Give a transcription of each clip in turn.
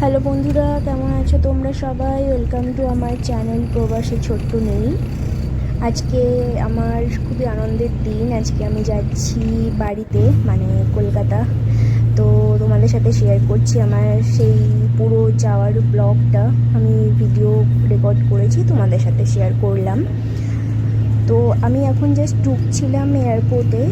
Hello বন্ধুরা, কেমন আছো তোমরা সবাই? ওয়েলকাম টু আমার চ্যানেল প্রবাসী ছোট্ট নেই। আজকে আমার খুবই আনন্দের দিন। আজকে আমি যাচ্ছি বাড়িতে মানে কলকাতা। তো তোমাদের সাথে শেয়ার করছি আমার সেই পুরো যাওয়ার ব্লগটা আমি ভিডিও রেকর্ড করেছি, তোমাদের সাথে শেয়ার করলাম। তো আমি এখন জাস্ট ঢুকছিলাম এয়ারপোর্টে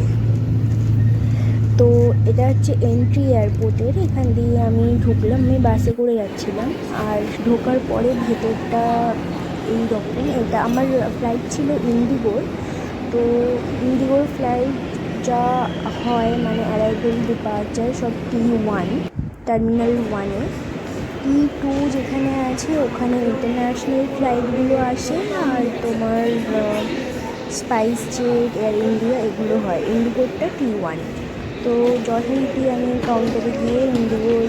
তো এটা হচ্ছে এন্ট্রি এয়ারপোর্টের এখান দিয়ে আমি ঢুকলাম, আমি বাসে করে যাচ্ছিলাম। আর ঢোকার পরে ভেতরটা এই রকম এটা আমার ফ্লাইট ছিল ইন্ডিগোর তো ইন্ডিগোর ফ্লাইট যা হয় মানে অ্যারাইভেল ডিপার্চার সব টি ওয়ান টার্মিনাল ওয়ানে টি টু যেখানে আছে, ওখানে ইন্টারন্যাশনাল ফ্লাইটগুলো আসে, আর তোমার স্পাইস জেট এয়ার ইন্ডিয়া এগুলো হয়। ইন্ডিগোরটা টি ওয়ান তো যথারীতি আমি কাউন্টারে গিয়ে ইন্ডিগোর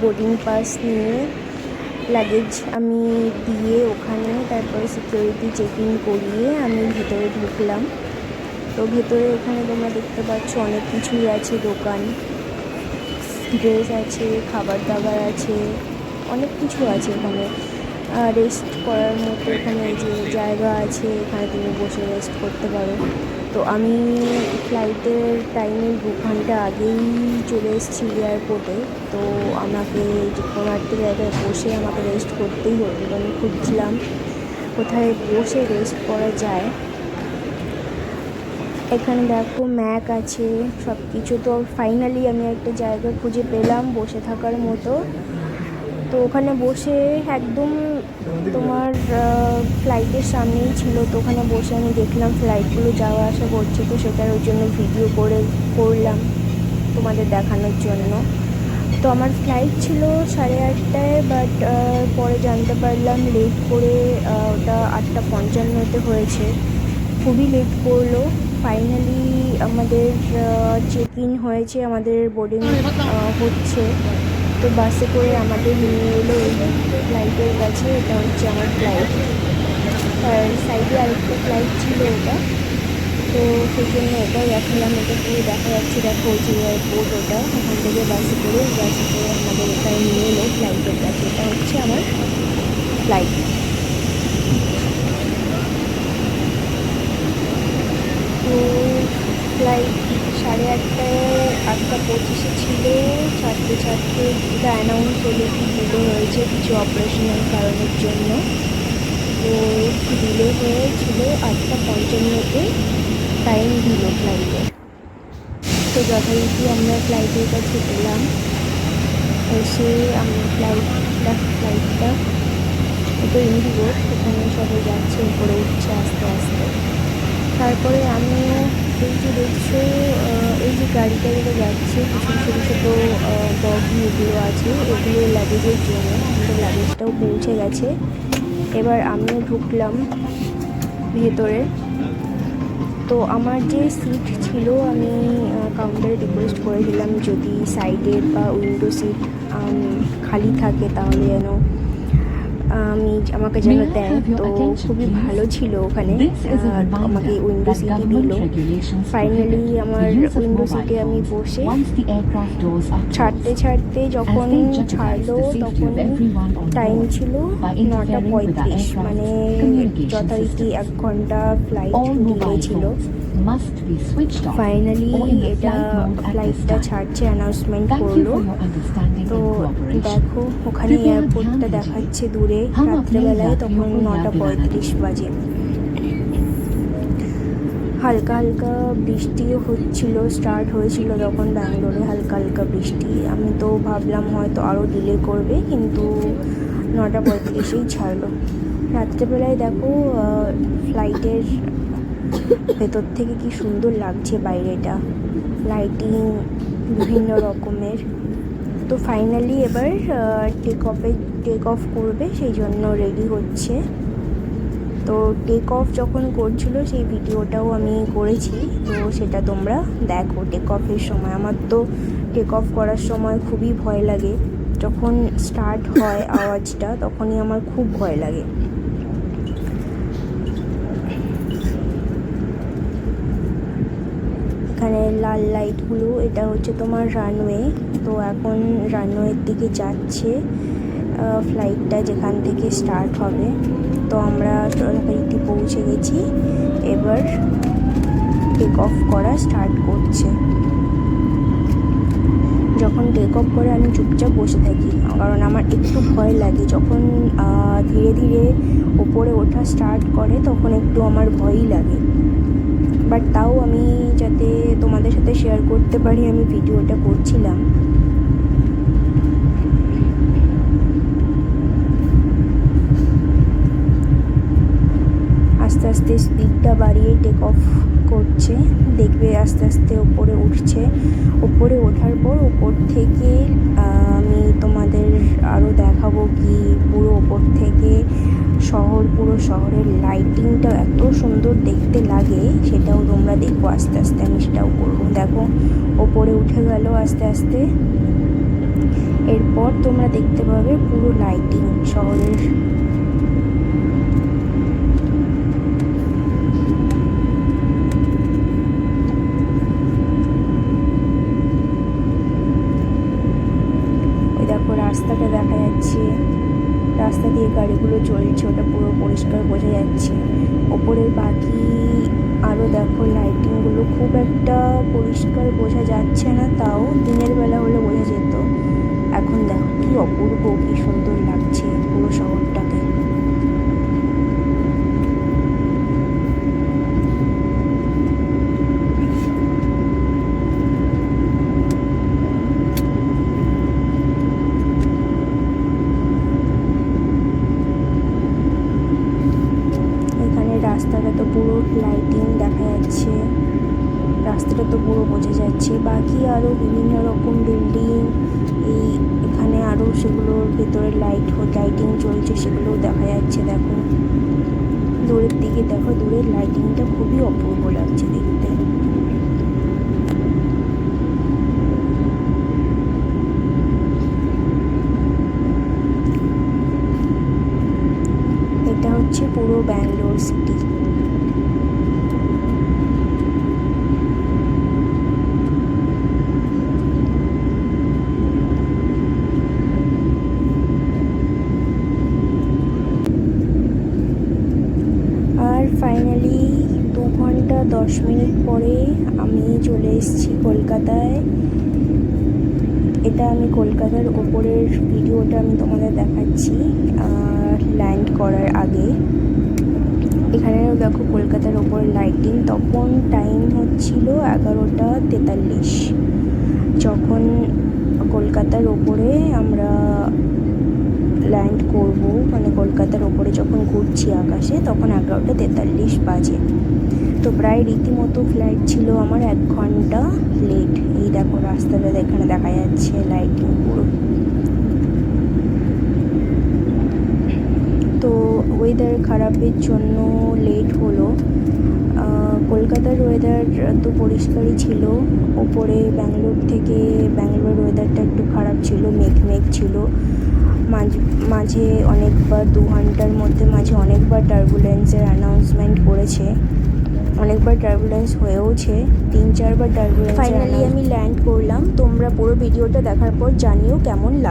বোর্ডিং পাস নিয়ে লাগেজ আমি দিয়ে ওখানে তারপরে সিকিউরিটি চেক করিয়ে আমি ভেতরে ঢুকলাম। তো ভেতরে ওখানে তোমরা দেখতে পাচ্ছ অনেক কিছুই আছে, দোকান ড্রেস আছে, খাবার দাবার আছে, অনেক কিছু আছে এখানে রেস্ট করার মতো এখানে যে জায়গা আছে, এখানে তুমি বসে রেস্ট করতে পারো। তো আমি ফ্লাইটের টাইমের দু ঘণ্টা আগেই চলে এসেছি এয়ারপোর্টে তো আমাকে কোনো একটা জায়গায় বসে আমাকে রেস্ট করতেই হতো আমি খুঁজছিলাম কোথায় বসে রেস্ট করা যায়। এখানে দেখো ম্যাক আছে সব কিছু তো ফাইনালি আমি একটা জায়গা খুঁজে পেলাম বসে থাকার মতো। তো ওখানে বসে একদম তোমার ফ্লাইটের সামনেই ছিল, তো ওখানে বসে আমি দেখলাম ফ্লাইটগুলো যাওয়া আসা করছে, তো সেটার ওই জন্য ভিডিও করে, করলাম তোমাদের দেখানোর জন্য। তো আমার ফ্লাইট ছিল সাড়ে আটটায় বাট পরে জানতে পারলাম লেট করে ওটা আটটা পঞ্চান্নতে হয়েছে। খুবই লেট করল। ফাইনালি আমাদের চেক ইন হয়েছে, আমাদের বোর্ডিং হচ্ছে। তো বাসে করে আমাদের নিয়ে এলো এই ফ্লাইটের কাছে, এটা হচ্ছে আমার ফ্লাইট আর সাইডে আরেকটা ফ্লাইট ছিল এটা। তো সেই জন্য এটাও দেখালাম, এটা পুরো দেখা যাচ্ছে, দেখো যে এয়ারপোর্ট ওটা। ওখান থেকে বাসে করে বাসে করে আমাদের এখানে নিয়ে এলো ফ্লাইটের কাছে। এটা হচ্ছে আমার ফ্লাইট তো ফ্লাইট সাড়ে আটটায়, আটটা পঁচিশে ছিল। চারটে এটা অ্যানাউন্স হলো কি ডিলে হয়েছে কিছু অপারেশনাল কারণের জন্য। তো একটু ডিলে হয়েছিল? আটটা পঞ্চান্নতে টাইম দিল ফ্লাইটে তো যথারীতি আমরা ফ্লাইটের কাছে গেলাম। এসে আমরা ফ্লাইটটা ফ্লাইটটা এটা ইন্ডিগো সেখানে সবাই যাচ্ছে, উপরে উঠছে, আস্তে আস্তে। তারপরে আমিও এই যে দেখছ এই যে গাড়িটা যেটা যাচ্ছে কিছু ছোটো ছোটো বগি এগুলো আছে, এগুলো লাগেজের জন্য। আমাদের লাগেজটাও পৌঁছে গেছে। এবার আমিও ঢুকলাম ভেতরে। তো আমার যে সিট ছিল, আমি কাউন্টারে রিকোয়েস্ট করেছিলাম যদি সাইডের বা উইন্ডো সিট খালি থাকে, তাহলে যেন আমাকে যেন দেয়। তো খুবই ভালো ছিল ওখানে। আমাকে উইন্ডো সিটই দিল। ফাইনালি আমার উইন্ডো সিটে আমি বসে ছাড়তে ছাড়তে যখন ছাড়লো তখন টাইম ছিল নটা পঁয়ত্রিশ। মানে যথারীতি এক ঘণ্টা ফ্লাইট ডিলে ছিল। ফাইনালি এটা ফ্লাইটটা ছাড়ছে অ্যানাউন্সমেন্ট করল তো দেখো ওখানে এয়ারপোর্টটা দেখাচ্ছে দূরে রাত্রেবেলায় তখন নটা পঁয়ত্রিশ বাজে। হালকা হালকা বৃষ্টিও হচ্ছিল স্টার্ট হয়েছিল তখন ব্যাঙ্গালোরে হালকা হালকা বৃষ্টি। আমি তো ভাবলাম হয়তো আরও ডিলে করবে কিন্তু নটা পঁয়ত্রিশেই ছাড়লো। রাত্রেবেলায় দেখো ফ্লাইটের ভেতর থেকে কি সুন্দর লাগছে বাইরেটা? লাইটিং বিভিন্ন রকমের। তো ফাইনালি এবার টেক অফে টেক অফ করবে, সেই জন্য রেডি হচ্ছে। তো টেক অফ যখন করছিল, সেই ভিডিওটাও আমি করেছি। তো সেটা তোমরা দেখো টেক অফের সময়। আমার তো টেক অফ করার সময় খুবই ভয় লাগে। যখন স্টার্ট হয় আওয়াজটা, তখনই আমার খুব ভয় লাগে। এখানে লাল লাইটগুলো এটা হচ্ছে তোমার রানওয়ে তো এখন রানওয়ের দিকে যাচ্ছে ফ্লাইটটা যেখান থেকে স্টার্ট হবে। তো আমরা যথারীতি পৌঁছে গেছি। এবার টেক অফ করা স্টার্ট করছে। যখন টেক অফ করে আমি চুপচাপ বসে থাকি, কারণ আমার একটু ভয় লাগে। যখন ধীরে ধীরে ওপরে ওঠা স্টার্ট করে, তখন একটু আমার ভয়ই লাগে। বাট তাও আমি যাতে তোমাদের সাথে শেয়ার করতে পারি, আমি ভিডিওটা করছিলাম। আস্তে আস্তে স্পিডটা বাড়িয়ে টেক অফ করছে। দেখবে আস্তে আস্তে ওপরে উঠছে। ওপরে ওঠার পর ওপর থেকে আমি তোমাদের আরও দেখাবো কি পুরো ওপর থেকে শহর, পুরো শহরের লাইটিংটা এত সুন্দর দেখতে লাগে, সেটাও তোমরা দেখো আস্তে আস্তে, আমি সেটাও করব। দেখো, ওপরে উঠে গেল আস্তে আস্তে। এরপর তোমরা দেখতে পাবে পুরো লাইটিং শহরের ওই দেখো রাস্তাটা দেখা যাচ্ছে রাস্তা দিয়ে গাড়িগুলো চলছে, ওটা পুরো পরিষ্কার বোঝা যাচ্ছে। ওপরের বাকি আরও দেখো লাইটিংগুলো খুব একটা পরিষ্কার বোঝা যাচ্ছে না, তাও দিনের বেলা হলে বোঝা যেত। এখন দেখো কি অপূর্ব, কি সুন্দর লাগছে পুরো শহরটাকে এখানে রাস্তাটা তো পুরো লাইটিং দেখা যাচ্ছে। রাস্তাটা তো পুরো বোঝা যাচ্ছে। বাকি আরও বিভিন্ন রকম বিল্ডিং এই এখানে আরও সেগুলোর ভেতরে লাইট লাইটিং চলছে সেগুলোও দেখা যাচ্ছে, দেখো। দূরের দিকে দেখো, দূরের লাইটিংটা খুবই অপূর্ব লাগছে দেখতে। এটা হচ্ছে পুরো ব্যাঙ্গালোর সিটি আর ফাইনালি দু ঘণ্টা দশ মিনিট পরে আমি চলে এসেছি কলকাতায়। এটা আমি কলকাতার ওপরের ভিডিওটা আমি তোমাদের দেখাচ্ছি ল্যান্ড করার আগে। এখানেও দেখো কলকাতার ওপরে লাইটিং তখন টাইম হচ্ছিল এগারোটা তেতাল্লিশ। যখন কলকাতার ওপরে আমরা ল্যান্ড করব মানে কলকাতার ওপরে যখন ঘুরছি আকাশে, তখন এগারোটা তেতাল্লিশ বাজে। তো প্রায় রীতিমতো ফ্লাইট ছিল আমার এক ঘণ্টা লেট এই দেখো রাস্তাটা এখানে দেখা যাচ্ছে লাইটিং পুরো। তো ওয়েদার খারাপের জন্য লেট হলো। কলকাতার ওয়েদার তো পরিষ্কারই ছিল। ওপরে ব্যাঙ্গালোর থেকে ব্যাঙ্গালোর ওয়েদারটা একটু খারাপ ছিল, মেঘ মেঘ ছিল। মাঝ, মাঝে অনেকবার দু ঘণ্টার মধ্যে মাঝে অনেকবার টার্বুলেন্সের অ্যানাউন্সমেন্ট করেছে। অনেকবার টার্বুলেন্স হয়েওছে তিন চারবার টার্বুলেন্স ফাইনালি আমি ল্যান্ড করলাম। তোমরা পুরো ভিডিওটা দেখার পর জানিও কেমন লাগ